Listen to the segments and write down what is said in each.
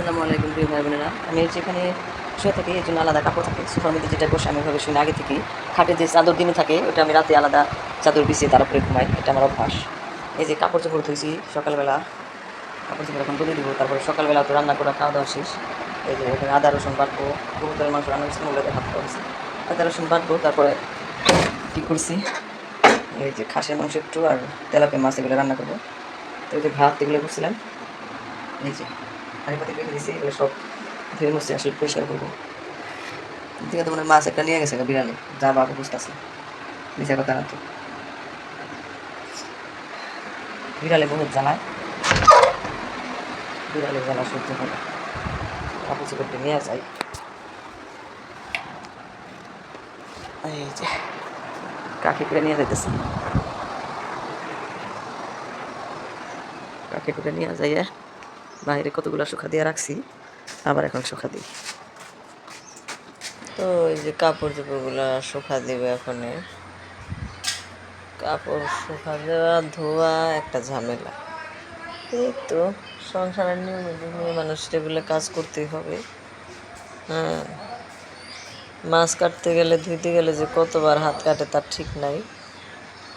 আসসালামু আলাইকুম প্রিয় ভাই বোনেরা। আমি যেখানে শুয়ে থাকি এই জন্য আলাদা কাপড় থাকে সোফার মধ্যে যেটা বসে আমি ভাবে শুনে আগে থেকে খাটে যে চাদর দিনে থাকে, ওটা আমি রাতে আলাদা চাদর বিছিয়ে তার উপরে ঘুমাই, এটা আমার অভ্যাস। এই যে কাপড় চোপড় ধুইছি সকালবেলা, কাপড় চোপড় এখন তুলে দিব, তারপরে সকালবেলা তো রান্না করা, খাওয়া দাওয়া শেষ। এই যে এখানে আদা, রসুন বাটবো, কবুতরের মাংস রান্না করছি ওগুলোতে হাত করেছি। আদা, রসুন বাটবো, তারপরে কী করছি? এই যে খাসের মাংস একটু আর তেলাপিয়া মাছ এগুলো রান্না করব। তো এই যে ভাত এগুলো করছিলাম। এই যে হাঁড়ি পাতি রেখে দিয়েছি এগুলো সব ধুয়ে মুছে আসলে পরিষ্কার করব ঠিক আছে মানে মাছ একটা নিয়ে গেছে বিড়ালে যা বাবু বুঝতেছে নিচে কথা না তো বিড়ালে বহুত জ্বালায়। বিড়ালে জ্বালা সহ্য করে কাপড় চোপড় নিয়ে যাই এই যে, কাকে করে নিয়ে যেতেছে কাকে করে নিয়ে যাই বাইরে কতগুলো শুকা দিয়ে রাখছি, আবার এখন শুকা দিই। তো এই যে কাপড় চোপড়গুলো শুকা দিবে এখন। কাপড় শুকা দেওয়া, ধোয়া একটা ঝামেলা। এই তো সংসারের নিয়ম মেয়ে মানুষের কাজ করতেই হবে। হ্যাঁ। মাছ কাটতে গেলে, ধুইতে গেলে যে কতবার হাত কাটে তার ঠিক নাই।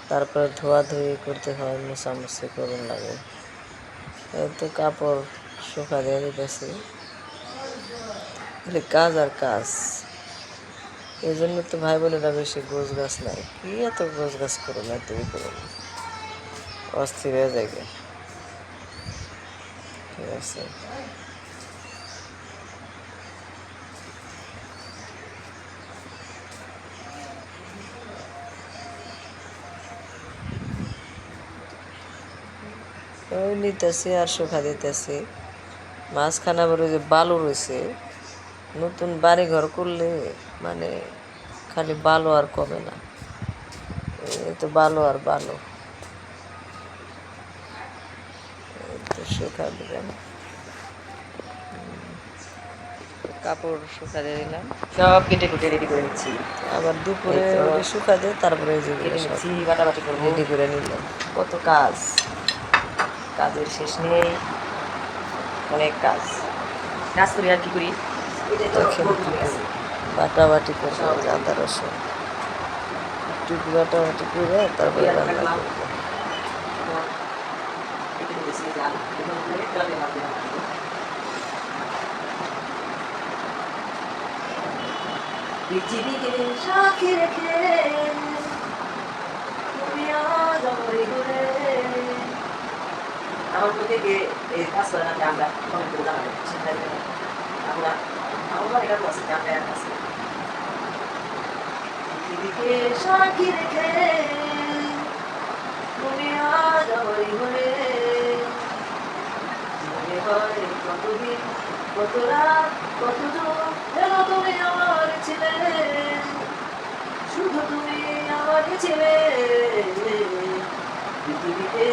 তারপরে ধোয়া ধুই করতে হয়, মোছামুছি করুন লাগে। তো কাপড় শুকা দিয়ে দিতেছি। কাজ আর কাজ। এই জন্য তো ভাই বোনেরা বেশি গোছ গাছ নাই। কি এত গোছ গাছ করো না তুমি করো অস্থির হয়ে যায়। ঠিক আছে। ওই নিতেছি আর শুকা দিতেছি। মাঝখানে আবার ওই যে বালু রয়েছে। নতুন বাড়ি ঘর করলে মানে খালি বালু আর কমে না। তো বালু আর বালু। শুকা দিলাম। কাপড় শুকা দিয়ে দিলাম। সব কেটে কুটে রেডি করে নিচ্ছি। আবার দুপুরে এই তো। ওই শুকা দিয়ে তারপরে এই যে কেটে নিচ্ছি বাটাবাটি করব। রেডি করে নিলাম। কত কাজ। কাজের শেষ নেই। অনেক কাজ। কাজ করি আর কি করি। বাটাবাটি করব আদা রসুন। একটু বাটাবাটি করে তারপরে রান্না করব। করে। পৃথিবীকে সাক্ষী রেখে তুমি আজ আমার ঘরে। আমার প্রত্যেকে এই কাজ করে না আমরা করে জানাবেন চিন্তা নেই আমরা আমার আছে যে আমরা এক আছে পৃথিবীকে সাক্ষী রেখে তুমি আজ এই ঘরে। মনে হয় কতদিন কত রাত কত যেন তুমি আমার ছিলে শুধু তুমি আমার ছিলে পৃথিবীতে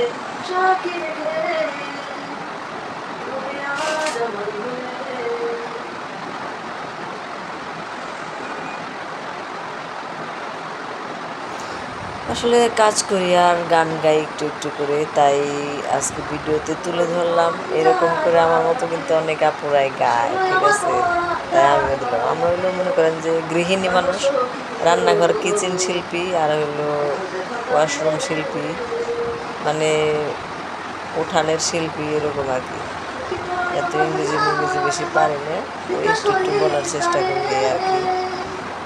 আসলে কাজ করি আর গান গাই একটু একটু করে, তাই আজকে ভিডিওতে তুলে ধরলাম। এরকম করে আমার মতো কিন্তু অনেক আপুরাই গায়, ঠিক আছে? তাই আমিও দিলাম আমরা হলো মনে করেন যে গৃহিণী মানুষ, রান্নাঘর কিচেন শিল্পী, আর হলো ওয়াশরুম শিল্পী। মানে উঠানের শিল্পী এরকম আর কি। এত ইংরেজি ইংরেজি বেশি পারি না, ওই একটু একটু বলার চেষ্টা করি আর কি।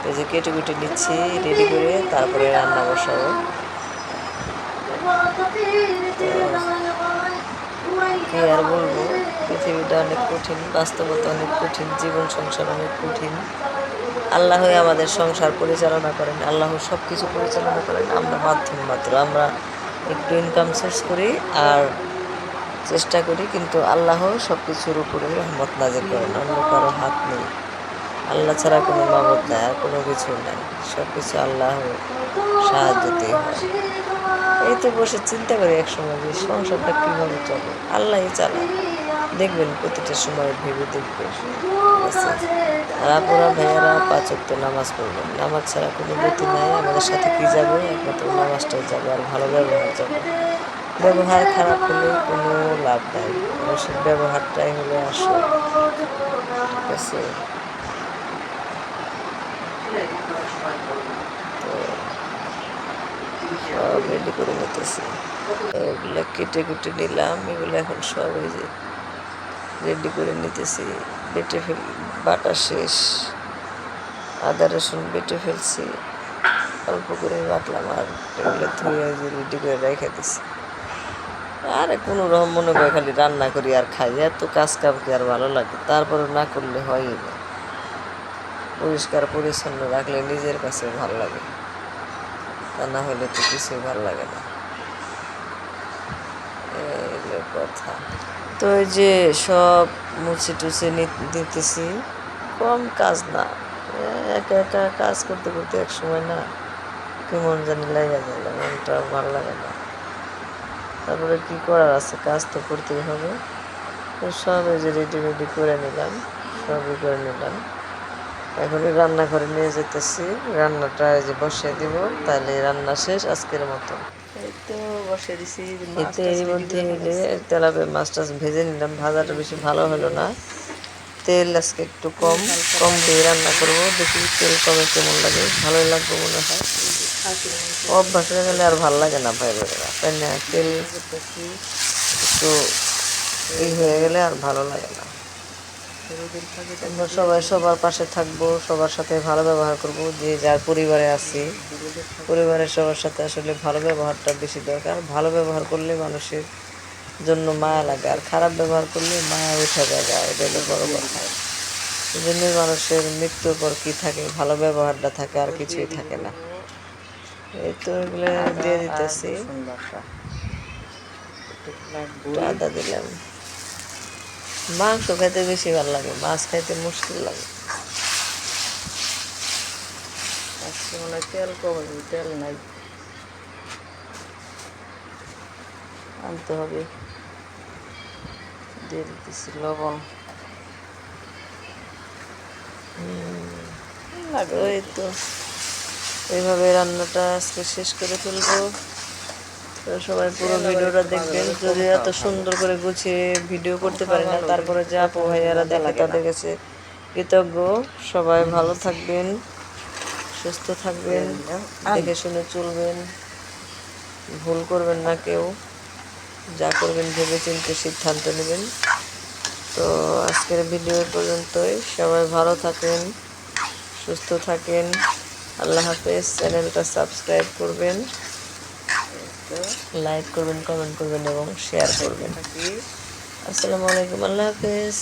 তো যে কেটে কুটে নিচ্ছি রেডি করে তারপরে রান্না বসাবো। কি আর বলব, পৃথিবীটা অনেক কঠিন, বাস্তবতা অনেক কঠিন, জীবন সংসার অনেক কঠিন। আল্লাহই আমাদের সংসার পরিচালনা করেন, আল্লাহ সব কিছু পরিচালনা করেন, আমরা মাধ্যম মাত্র, আমরা একটু ইনকাম সোর্স করি আর চেষ্টা করি, কিন্তু আল্লাহ সব কিছুর উপরে রহমত নাজির করেন, অন্য কারও হাত নেই। আল্লাহ ছাড়া কোনো মাবত নাই, আর কোনো কিছু নাই। সব কিছু আল্লাহ সাহায্য দিয়ে হয়। এই তো বসে চিন্তা করি একসময় যে সংসারটা কীভাবে চলে। আল্লাহই চালায়। দেখবেন প্রতিটা সময় ভেবে দেখবেন। আর আপনারা ভাইয়ারা, পাঁচ ওয়াক্ত নামাজ পড়বেন। নামাজ ছাড়া কোনো গতি নাই, আমাদের সাথে কি যাবে? একমাত্র নামাজটাই যাবে আর ভালো ব্যবহার যাবে। ব্যবহার খারাপ হলে কোনো লাভ নাই। মানুষের ব্যবহারটাই হলো আসল। নিতেছে সব রেডি করে নিতেছি। এগুলো কেটে কুটে নিলাম, এগুলো এখন সব হয়ে যে রেডি করে নিতেছি, বেটে ফেল, বাটা শেষ। আদা, রসুন বেটে ফেলছি, অল্প করে বাটলাম আর এগুলো ধুয়ে রেডি করে রেখে দিছি। আর কোনো রকম মনে করে খালি রান্না করি আর খাই, এত কাজ কাম কি আর ভালো লাগে? তারপরে না করলে হয়ই না। পরিষ্কার পরিচ্ছন্ন রাখলে নিজের কাছে ভালো লাগে, তা না হলে তো কিছুই ভালো লাগে না। কথা। তো এই যে সব মুছে টুছে নিতেছি, কম কাজ না। একা একা কাজ করতে করতে এক সময় না কেমন জানি লেগে যায় মনটা ভালো লাগে না। তারপরে কি করার আছে? কাজ তো করতেই হবে। তো সব এই যে রেডি রেডি করে নিলাম, সবই করে নিলাম। এখনই রান্নাঘরে নিয়ে যেতেছি, রান্নাটা এই যে বসিয়ে দিব, তাহলে রান্না শেষ আজকের মতো। এতে এর মধ্যে এলে তেলাপিয়া মাছ টাছ ভেজে নিলাম ভাজাটা বেশি ভালো হলো না। তেল আজকে একটু কম কম দিয়ে রান্না করব দেখি তেল কমে কেমন লাগে ভালোই লাগবে মনে হয়। অভ্যাস হয়ে গেলে আর ভালো লাগে না ভাই বোনেরা তাই না? তেল একটু এই হয়ে গেলে আর ভালো লাগে না। আমরা সবাই সবার পাশে থাকব, সবার সাথে ভালো ব্যবহার করব, যে যার পরিবারে আছি। পরিবারের সবার সাথে আসলে ভালো ব্যবহারটা বেশি দরকার। ভালো ব্যবহার করলে মানুষের জন্য মায়া লাগে, আর খারাপ ব্যবহার করলে মায়া উঠা যায় এটা হলো বড় কথা। এই জন্যই মানুষের মৃত্যুর পর কি থাকে? ভালো ব্যবহারটা থাকে, আর কিছুই থাকে না। এই তো এগুলো দিয়ে দিতেছি। আদা দিলাম। মাংস খাইতে বেশি ভালো লাগে মাছ খাইতে মুশকিল লাগে। আজকে মনে হয় তেল কম তেল নাই। আনতে হবে। দিয়ে দিতেছি লবণ। তো এই তো। এইভাবে রান্নাটা আজকে শেষ করে ফেলব। তো সবাই পুরো ভিডিওটা দেখবেন। যদি এত সুন্দর করে গুছিয়ে ভিডিও করতে পারি না, তারপরে যে আপু ভাইয়ারা দেখে তাদের কাছে কৃতজ্ঞ। সবাই ভালো থাকবেন, সুস্থ থাকবেন, দেখে শুনে চলবেন। ভুল করবেন না কেউ। যা করবেন ভেবে চিন্তে সিদ্ধান্ত নেবেন। তো আজকের ভিডিও পর্যন্তই। সবাই ভালো থাকেন, সুস্থ থাকেন। আল্লাহ হাফেজ। চ্যানেলটা সাবস্ক্রাইব করবেন। লাইক করবেন কমেন্ট করবেন এবং শেয়ার করবেন। আসসালামু আলাইকুম আল্লাহ হাফেজ।